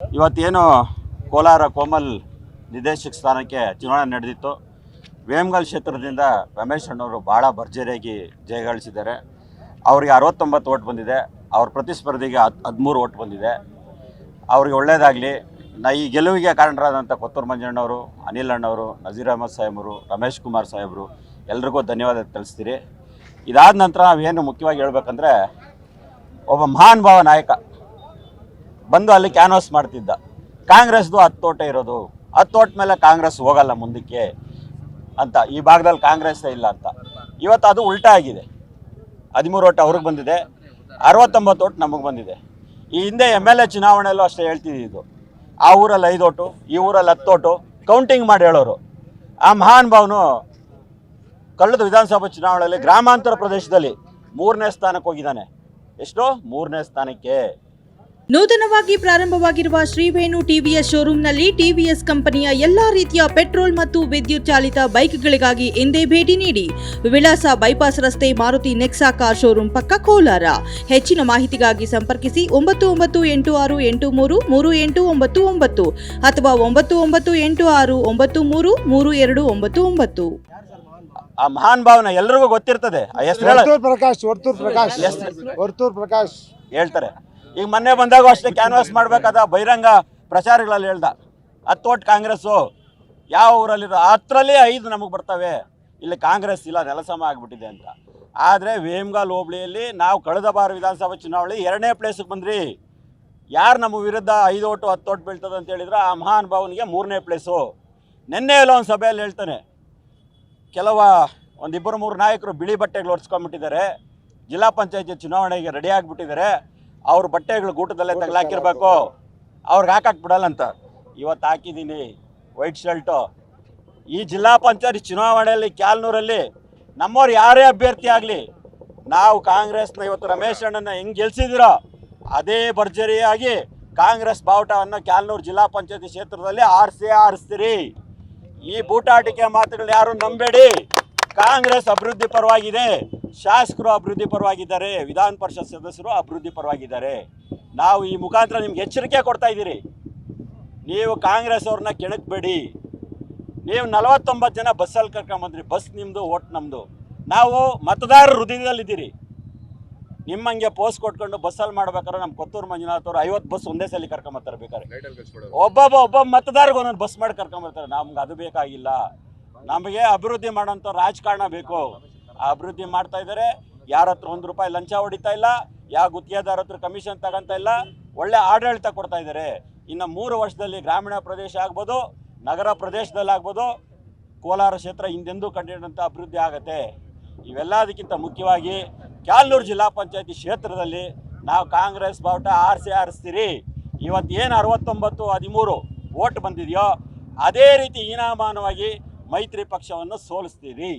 ಇವತ್ತೇನು ಕೋಲಾರ ಕೋಮಲ್ ನಿರ್ದೇಶಕ ಸ್ಥಾನಕ್ಕೆ ಚುನಾವಣೆ ನಡೆದಿತ್ತು. ವೇಮಗಲ್ ಕ್ಷೇತ್ರದಿಂದ ರಮೇಶ್ ಅಣ್ಣವರು ಭಾಳ ಭರ್ಜರಿಯಾಗಿ ಜಯಗಳಿಸಿದ್ದಾರೆ ಅವರಿಗೆ ಅರವತ್ತೊಂಬತ್ತು ಓಟ್ ಬಂದಿದೆ. ಅವ್ರ ಪ್ರತಿಸ್ಪರ್ಧಿಗೆ ಹದ್, ಹದಿಮೂರು ಓಟ್ ಬಂದಿದೆ. ಅವ್ರಿಗೆ ಒಳ್ಳೆಯದಾಗಲಿ ನಾ, ಈ ಗೆಲುವಿಗೆ ಕಾರಣರಾದಂಥ ಕೊತ್ತೂರು ಮಂಜಣ್ಣವರು ಅನಿಲ್ ಅಣ್ಣವರು ನಜೀರ್ ಅಹಮದ್ ಸಾಹೇಬರು ರಮೇಶ್ ಕುಮಾರ್ ಸಾಹೇಬರು ಎಲ್ರಿಗೂ ಧನ್ಯವಾದ ತಿಳಿಸ್ತೀರಿ. ಇದಾದ ನಂತರ ನಾವೇನು ಮುಖ್ಯವಾಗಿ ಹೇಳ್ಬೇಕಂದ್ರೆ, ಒಬ್ಬ ಮಹಾನ್ ಭಾವ ನಾಯಕ ಬಂದು ಅಲ್ಲಿ ಕ್ಯಾನ್ವಾಸ್ ಮಾಡ್ತಿದ್ದ. ಕಾಂಗ್ರೆಸ್ದು ಹತ್ತು ತೋಟ ಇರೋದು. ಹತ್ತು ತೋಟ ಮೇಲೆ ಕಾಂಗ್ರೆಸ್ ಹೋಗಲ್ಲ ಮುಂದಕ್ಕೆ ಅಂತ. ಈ ಭಾಗದಲ್ಲಿ ಕಾಂಗ್ರೆಸ್ ಇಲ್ಲ ಅಂತ. ಇವತ್ತು ಅದು ಉಲ್ಟಾ ಆಗಿದೆ. ಹದಿಮೂರು ಓಟ್ ಅವ್ರಿಗೆ ಬಂದಿದೆ. ಅರವತ್ತೊಂಬತ್ತು ಓಟ್ ನಮಗೆ ಬಂದಿದೆ. ಈ ಹಿಂದೆ ಎಂ ಎಲ್ ಎ ಚುನಾವಣೆಯಲ್ಲೂ ಅಷ್ಟೇ ಹೇಳ್ತಿದ್ದು ಆ ಊರಲ್ಲಿ ಐದು ಓಟು, ಈ ಊರಲ್ಲಿ ಹತ್ತು ಓಟು ಕೌಂಟಿಂಗ್ ಮಾಡಿ ಹೇಳೋರು. ಆ ಮಹಾನ್ ಭಾವನು ಕಳೆದ ವಿಧಾನಸಭಾ ಚುನಾವಣೆಯಲ್ಲಿ ಗ್ರಾಮಾಂತರ ಪ್ರದೇಶದಲ್ಲಿ ಮೂರನೇ ಸ್ಥಾನಕ್ಕೆ ಹೋಗಿದ್ದಾನೆ. ಎಷ್ಟು? ಮೂರನೇ ಸ್ಥಾನಕ್ಕೆ. ನೂತನವಾಗಿ ಪ್ರಾರಂಭವಾಗಿರುವ ಶ್ರೀವೇಣು ಟಿವಿಎಸ್ ಶೋರೂಮ್ನಲ್ಲಿ ಟಿವಿಎಸ್ ಕಂಪನಿಯ ಎಲ್ಲಾ ರೀತಿಯ ಪೆಟ್ರೋಲ್ ಮತ್ತು ವಿದ್ಯುತ್ ಚಾಲಿತ ಬೈಕ್ಗಳಿಗಾಗಿ ಎಂದೇ ಭೇಟಿ ನೀಡಿ ವಿಳಾಸ ಬೈಪಾಸ್ ರಸ್ತೆ ಮಾರುತಿ ನೆಕ್ಸಾ ಕಾರ್ ಶೋರೂಮ್ ಪಕ್ಕ ಕೋಲಾರ. ಹೆಚ್ಚಿನ ಮಾಹಿತಿಗಾಗಿ ಸಂಪರ್ಕಿಸಿ ಒಂಬತ್ತು ಒಂಬತ್ತು ಎಂಟು ಆರು ಎಂಟು ಮೂರು ಮೂರು ಎಂಟು ಒಂಬತ್ತು ಒಂಬತ್ತು ಅಥವಾ ಒಂಬತ್ತು ಒಂಬತ್ತು ಎಂಟು ಆರು ಒಂಬತ್ತು ಮೂರು ಮೂರು ಎರಡು ಒಂಬತ್ತು ಒಂಬತ್ತು. ಆ ಮಹಾನ್ ಭಾವನೆ ಎಲ್ರಿಗೂ ಗೊತ್ತಿರ್ತದೆ. ಪ್ರಕಾಶ್ ವರ್ತೂರ್ ಪ್ರಕಾಶ್ ವರ್ತೂರ್ ಪ್ರಕಾಶ್. ಹೇಳ್ತಾರೆ. ಈಗ ಮೊನ್ನೆ ಬಂದಾಗ ಅಷ್ಟೇ ಕ್ಯಾನ್ವಾಸ್ ಮಾಡ್ಬೇಕಾದ ಬಹಿರಂಗ ಪ್ರಚಾರಗಳಲ್ಲಿ ಹೇಳ್ದ. ಹತ್ತೋಟ್ ಕಾಂಗ್ರೆಸ್ಸು, ಯಾವ ಊರಲ್ಲಿರೋ ಹತ್ತರಲ್ಲಿ ಐದು ನಮಗೆ ಬರ್ತವೆ. ಇಲ್ಲಿ ಕಾಂಗ್ರೆಸ್ ಇಲ್ಲ, ನೆಲಸಮ ಆಗಿಬಿಟ್ಟಿದೆ ಅಂತ. ಆದರೆ ವೇಮ್ಗಾಲ್ ಹೋಬಳಿಯಲ್ಲಿ ನಾವು ಕಳೆದ ಬಾರ ವಿಧಾನಸಭಾ ಚುನಾವಣೆ ಎರಡನೇ ಪ್ಲೇಸಿಗೆ ಬಂದ್ರಿ. ಯಾರು ನಮ್ಮ ವಿರುದ್ಧ ಐದು ಓಟು, ಹತ್ತು ಬೀಳ್ತದೆ ಅಂತ ಹೇಳಿದ್ರೆ ಆ ಮಹಾನ್ ಭಾವನಿಗೆ ಮೂರನೇ ಪ್ಲೇಸು ನಿನ್ನೆ ಎಲ್ಲ ಒಂದು ಸಭೆಯಲ್ಲಿ ಹೇಳ್ತಾನೆ. ಕೆಲವ ಒಂದಿಬ್ಬರು ಮೂರು ನಾಯಕರು ಬಿಳಿ ಬಟ್ಟೆಗಳು ಒರೆಸ್ಕೊಂಡ್ಬಿಟ್ಟಿದ್ದಾರೆ. ಜಿಲ್ಲಾ ಪಂಚಾಯತಿ ಚುನಾವಣೆಗೆ ರೆಡಿ ಆಗಿಬಿಟ್ಟಿದ್ದಾರೆ. ಅವ್ರ ಬಟ್ಟೆಗಳು ಗೂಟದಲ್ಲೇ ತಗ್ಲಾಕಿರ್ಬೇಕು. ಅವ್ರಿಗೆ ಹಾಕಕ್ಕೆ ಬಿಡಲ್ಲ ಅಂತ. ಇವತ್ತು ಹಾಕಿದ್ದೀನಿ ವೈಟ್ ಶರ್ಟು. ಈ ಜಿಲ್ಲಾ ಪಂಚಾಯತ್ ಚುನಾವಣೆಯಲ್ಲಿ ಕ್ಯಾಲ್ನೂರಲ್ಲಿ ನಮ್ಮವ್ರು ಯಾರೇ ಅಭ್ಯರ್ಥಿ ಆಗಲಿ ನಾವು ಕಾಂಗ್ರೆಸ್ನ ಇವತ್ತು ರಮೇಶ್ ಅಣ್ಣನ ಹೆಂಗೆ ಗೆಲ್ಸಿದಿರೋ ಅದೇ ಭರ್ಜರಿಯಾಗಿ ಕಾಂಗ್ರೆಸ್ ಬಾವುಟವನ್ನು ಕ್ಯಾಲ್ನೂರು ಜಿಲ್ಲಾ ಪಂಚಾಯತಿ ಕ್ಷೇತ್ರದಲ್ಲಿ ಆರಿಸಿ ಆರಿಸ್ತೀರಿ. ಈ ಬೂಟಾಟಿಕೆ ಮಾತುಗಳು ಯಾರು ನಂಬೇಡಿ. ಕಾಂಗ್ರೆಸ್ ಅಭಿವೃದ್ಧಿ ಪರವಾಗಿದೆ. ಶಾಸಕರು ಅಭಿವೃದ್ಧಿ ಪರವಾಗಿದ್ದಾರೆ ವಿಧಾನ ಪರಿಷತ್ ಸದಸ್ಯರು ಅಭಿವೃದ್ಧಿ ಪರವಾಗಿದ್ದಾರೆ. ನಾವು ಈ ಮುಖಾಂತರ ನಿಮ್ಗೆ ಎಚ್ಚರಿಕೆ ಕೊಡ್ತಾ ಇದ್ದೀರಿ. ನೀವು ಕಾಂಗ್ರೆಸ್ ಅವ್ರನ್ನ ಕೆಣಕಬೇಡಿ. ನೀವು ನಲವತ್ತೊಂಬತ್ತು ಜನ ಬಸ್ಸಲ್ಲಿ ಕರ್ಕೊಂಬಂದ್ರಿ ಬಸ್ ನಿಮ್ಮದು ಓಟ್ ನಮ್ಮದು ನಾವು ಮತದಾರರ ಹೃದಯದಲ್ಲಿದ್ದೀರಿ ನಿಮ್ಮಂಗೆ ಪೋಸ್ಟ್ ಕೊಟ್ಕೊಂಡು ಬಸ್ಸಲ್ಲಿ ಮಾಡ್ಬೇಕಾದ್ರೆ ನಮ್ಮ ಕೊತ್ತೂರು ಮಂಜುನಾಥ್ ಅವರು ಐವತ್ತು ಬಸ್ ಒಂದೇ ಸಲ ಕರ್ಕೊಂಬರ್ತಾರೆ ಬೇಕಾದ್ರೆ. ಒಬ್ಬೊಬ್ಬ ಒಬ್ಬ ಮತದಾರಿಗೆ ಒಂದೊಂದು ಬಸ್ ಮಾಡಿ ಕರ್ಕೊಂಬರ್ತಾರೆ ನಮ್ಗೆ ಅದು ಬೇಕಾಗಿಲ್ಲ. ನಮಗೆ ಅಭಿವೃದ್ಧಿ ಮಾಡೋಂಥ ರಾಜಕಾರಣ ಬೇಕು. ಅಭಿವೃದ್ಧಿ ಮಾಡ್ತಾ ಇದ್ದಾರೆ. ಯಾರ ಹತ್ರ ಒಂದು ರೂಪಾಯಿ ಲಂಚ ಹೊಡಿತಾ ಇಲ್ಲ ಯಾವ ಗುತ್ತಿಗೆದಾರ ಹತ್ರ ಕಮಿಷನ್ ತಗೊಂತ ಇಲ್ಲ, ಒಳ್ಳೆ ಆಡಳಿತ ಕೊಡ್ತಾ ಇದ್ದಾರೆ. ಇನ್ನು ಮೂರು ವರ್ಷದಲ್ಲಿ ಗ್ರಾಮೀಣ ಪ್ರದೇಶ ಆಗ್ಬೋದು, ನಗರ ಪ್ರದೇಶದಲ್ಲಿ ಆಗ್ಬೋದು, ಕೋಲಾರ ಕ್ಷೇತ್ರ ಹಿಂದೆಂದೂ ಕಂಡಿರುವಂಥ ಅಭಿವೃದ್ಧಿ ಆಗತ್ತೆ. ಇವೆಲ್ಲದಕ್ಕಿಂತ ಮುಖ್ಯವಾಗಿ ಕ್ಯಾಲ್ನೂರು ಜಿಲ್ಲಾ ಪಂಚಾಯತಿ ಕ್ಷೇತ್ರದಲ್ಲಿ ನಾವು ಕಾಂಗ್ರೆಸ್ ಬಾವುಟ ಆರಿಸಿ ಆರಿಸ್ತೀರಿ. ಇವತ್ತು ಏನು ಅರವತ್ತೊಂಬತ್ತು, ಹದಿಮೂರು ಓಟ್ ಬಂದಿದೆಯೋ, ಅದೇ ರೀತಿ ಹೀನಾಮಾನವಾಗಿ ಮೈತ್ರಿ ಪಕ್ಷವನ್ನು ಸೋಲಿಸ್ತೀರಿ.